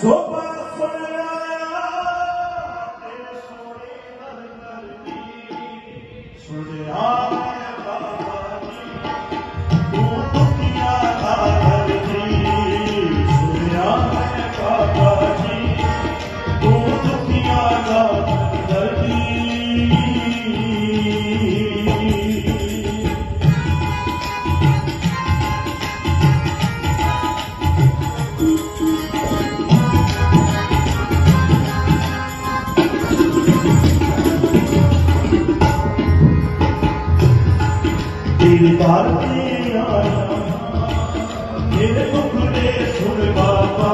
Zoba Fire. ਵਿਚਾਰ ਤੇ ਆਇਆ ਮੇਰੇ ਦੁੱਖ ਦੇ ਸੁਣ ਬਾਬਾ।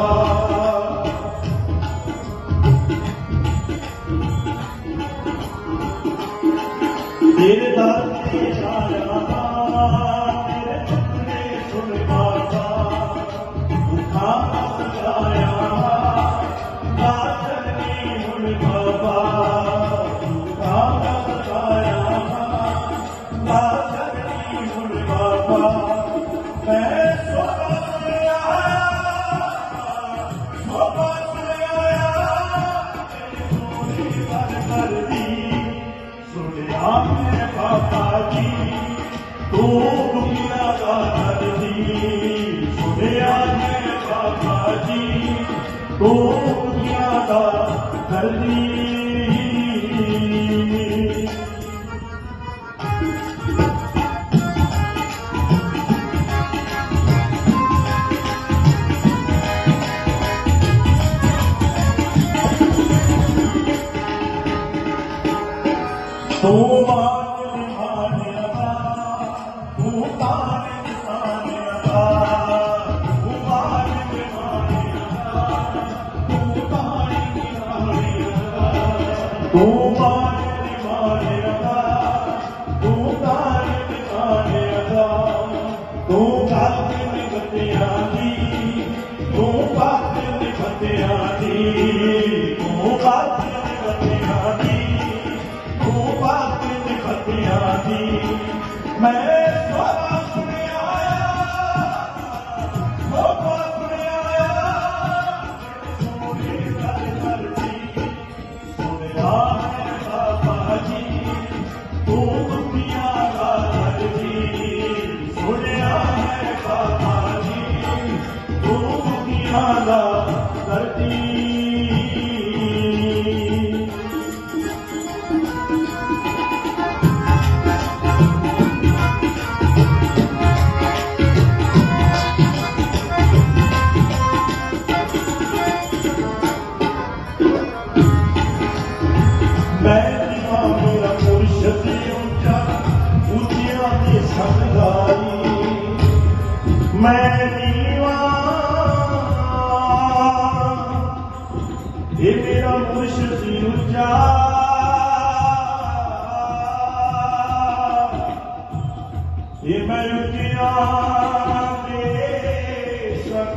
ਤੇਰੇ ਦਾ पर कर दी सुनिया मैं जी तू का कर मैं पापा जी तू का ਤੂੰ ਮਾਰੇ ਨਿਮਾਰੇ ਅਦਾ ਤੂੰ ਤਾਰੇ ਨਿਮਾਰੇ ਅਦਾ ਤੂੰ ਗਲਤ ਨਿਭਤਿਆਂ ਦੀ ਤੂੰ ਬਾਤ ਨਿਭਤਿਆਂ ਦੀ ਤੂੰ ਬਾਤ ਨਿਭਤਿਆਂ ਦੀ ਤੂੰ ਬਾਤ ਨਿਭਤਿਆਂ ਦੀ ਮੈਂ يما روكيان دے سکھ